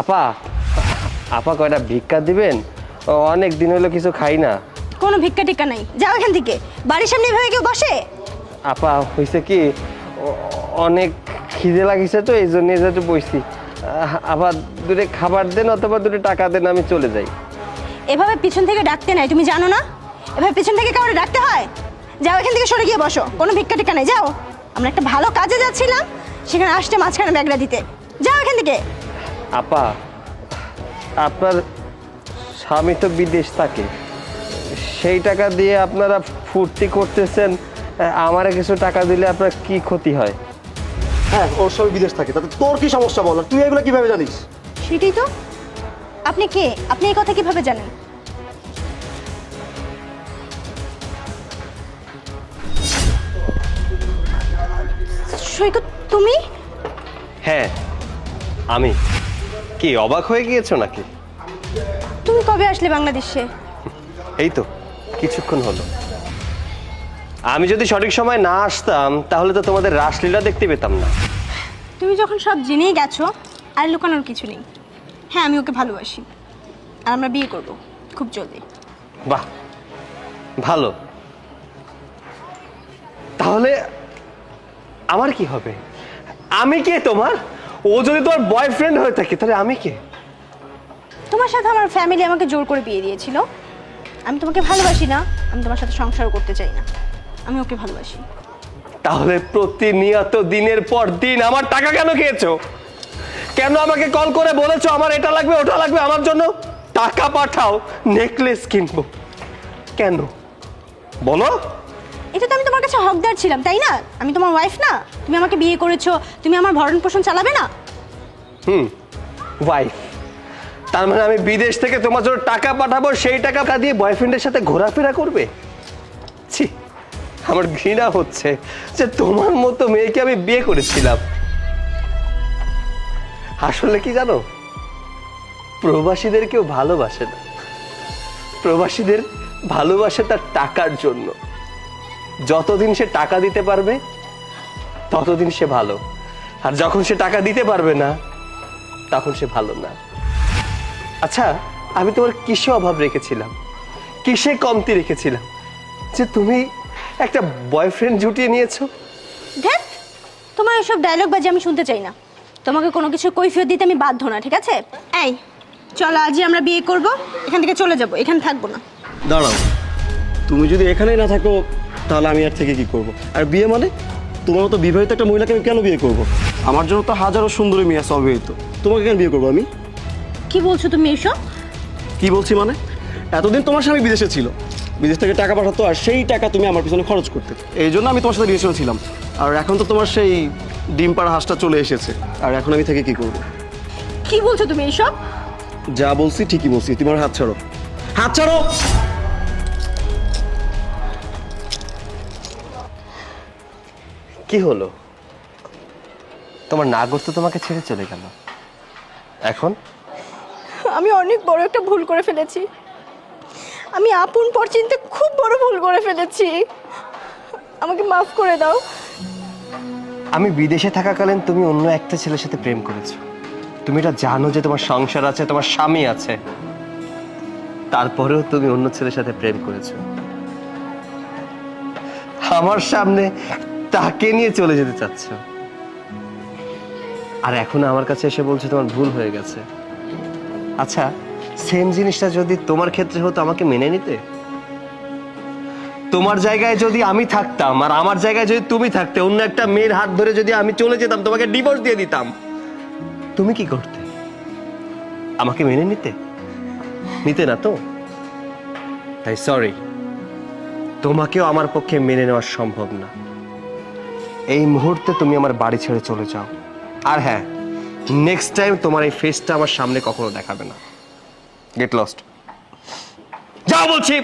আপা আপা কয়টা ভিক্ষা দিবেন? ও, অনেক দিন হলো কিছু খাই না। কোনো ভিক্ষা টিক্কা নাই। যাও এখান থেকে। বাড়ির সামনে এভাবে কেউ বসে? আপা হয়েছে কি অনেক খিদে লাগিছে তো এই জন্য যাতে বসছি আহ, আবার দূরে খাবার দেন অথবা দূরে টাকা দেন আমি চলে যাই। এভাবে পিছন থেকে ডাকতে নাই তুমি জানো না? এভাবে পিছন থেকে কাউকে ডাকতে হয়? যাও এখান থেকে সরে গিয়ে বসো। কোনো ভিক্ষা টিক্কা নাই যাও। আমরা একটা ভালো কাজে যাচ্ছিলাম সেখানে আসতে মাঝখানে ব্যাগটা দিতে। যাও এখান থেকে। আপা আপনার স্বামী তো বিদেশ থাকে। সেই টাকা দিয়ে আপনারা ফুর্তি করতেছেন আমারে কিছু টাকা দিলে আপনার কি ক্ষতি হয়? হ্যাঁ ওর সবাই বিদেশ থাকে তাতে তোর কি সমস্যা বল? তুই এগুলো কীভাবে জানিস? সেটাই তো। আপনি কে? আপনি এই কথা কীভাবে জানেন? সৈকত তুমি? হ্যাঁ আমি। কি অবাক হয়ে গিয়েছো নাকি? তুমি কবে আসলে বাংলাদেশে? এই তো কিছুক্ষণ হলো। আমি যদি সঠিক সময় না আসতাম তাহলে তো তোমাদের রাসলীলা দেখতে পেতাম না। তুমি যখন সব জেনেই গেছো আর লুকানোর কিছু নেই। হ্যাঁ আমি ওকে ভালোবাসি। আর আমরা বিয়ে করব খুব জলদি। বাহ ভালো। তাহলে আমার কি হবে? আমি কে তোমার? ও যদি তোমার বয়ফ্রেন্ড হয়ে থাকে তাহলে আমি কে? তোমার সাথে আমার ফ্যামিলি আমাকে জোর করে বিয়ে দিয়েছিল। আমি তোমাকে ভালোবাসি না আমি তোমার সাথে সংসার করতে চাই না। আমি ওকে ভালোবাসি। তাহলে প্রতিনিয়ত দিনের পর দিন আমার টাকা কেন খেয়েছো? কেন আমাকে কল করে বলেছ আমার এটা লাগবে ওটা লাগবে আমার জন্য টাকা পাঠাও নেকলেস কিনবো। কেন? বলো। এটা তো আমি তোমার কাছে হকদার ছিলাম, তাই না? আমি তোমার ওয়াইফ না? তুমি আমাকে বিয়ে করেছ, তুমি আমার ভরণ পোষণ চালাবে না? হুম ওয়াইফ তার মানে আমি বিদেশ থেকে তোমার জন্য টাকা পাঠাবো, সেই টাকা দিয়ে বয়ফ্রেন্ডের সাথে ঘোরাফেরা করবে? ছি, আমার ঘৃণা হচ্ছে যে তোমার মতো মেয়েকে আমি বিয়ে করেছিলাম। আসলে কি জানো? প্রবাসীদের কেউ ভালোবাসে না। প্রবাসীদের ভালোবাসে তার টাকার জন্য। যতদিন সে টাকা দিতে পারবে ততদিন সে ভালো। আর যখন সে টাকা দিতে পারবে না তখন সে ভালো না। আচ্ছা আমি তোমার কিসে অভাব রেখেছিলাম? কিসে কমতি রেখেছিলাম? যে তুমি একটা বয়ফ্রেন্ড জুটিয়ে নিয়েছো? ধ্যাত তোমার এসব ডায়লগ বাজে আমি শুনতে চাই না। তোমাকে কোনো কিছু কৈফিয়ত দিতে আমি বাধ্য না ঠিক আছে? এই চলো আজই আমরা বিয়ে করব এখান থেকে চলে যাব এখানে থাকব না। দাঁড়াও তুমি যদি এখানেই না থাকো তাহলে আমি আর থেকে কি করব? আর বিয়ে মানে? তোমার মতো বিবাহিত একটা মহিলাকে আমি কেন বিয়ে করব? আমার জন্য তো হাজারো সুন্দরী মেয়ে আছে অবিবাহিত। তোমাকে কেন বিয়ে করব আমি? কি বলছো তুমি এসব? কি বলছি মানে? এতদিন তোমার স্বামী বিদেশে ছিল। বিদেশ থেকে টাকা পাঠাতো আর সেই টাকা তুমি আমার পিছনে খরচ করতে। এই জন্য আমি তোমার সাথে রিলেশনে ছিলাম। আর এখন তো তোমার সেই ডিম পাড়া হাঁসটা চলে এসেছে। আর এখন আমি থেকে কি করব? কি বলছো তুমি এসব? যা বলছি ঠিকই বলছি। তোমার হাত ছাড়ো। হাত ছাড়ো! কি হলো? তোমার নাগর তো তোমাকে ছেড়ে চলে গেল। এখন? আমি অনেক বড় একটা ভুল করে ফেলেছি। আমি আপন পর চিনতে খুব বড় ভুল করে ফেলেছি। আমাকে মাফ করে দাও। আমি বিদেশে থাকাকালীন তুমি অন্য একটা ছেলের সাথে প্রেম করেছ। তুমি এটা জানো যে তোমার সংসার আছে তোমার স্বামী আছে। তারপরেও তুমি অন্য ছেলের সাথে প্রেম করেছ। আমার সামনে তাকে নিয়ে চলে যেতে চাচ্ছ। আর এখন আমার কাছে এসে বলছো তোমার ভুল হয়ে গেছে। আচ্ছা সেম জিনিসটা যদি তোমার ক্ষেত্রে হতো, আমাকে মেনে নিতে? তোমার জায়গায় যদি আমি থাকতাম, আর আমার জায়গায় যদি তুমি থাকতে, অন্য একটা মেয়ের হাত ধরে যদি আমি চলে যেতাম, তোমাকে ডিভোর্স দিয়ে দিতাম। তুমি কি করতে? আমাকে মেনে নিতে? নিতে না তো? তাই সরি তোমাকেও আমার পক্ষে মেনে নেওয়া সম্ভব না। এই মুহূর্তে তুমি আমার বাড়ি ছেড়ে চলে যাও। আর হ্যাঁ নেক্সট টাইম তোমার এই ফেসটা আমার সামনে কখনো দেখাবে না। গেট লস্ট যাও বলছি।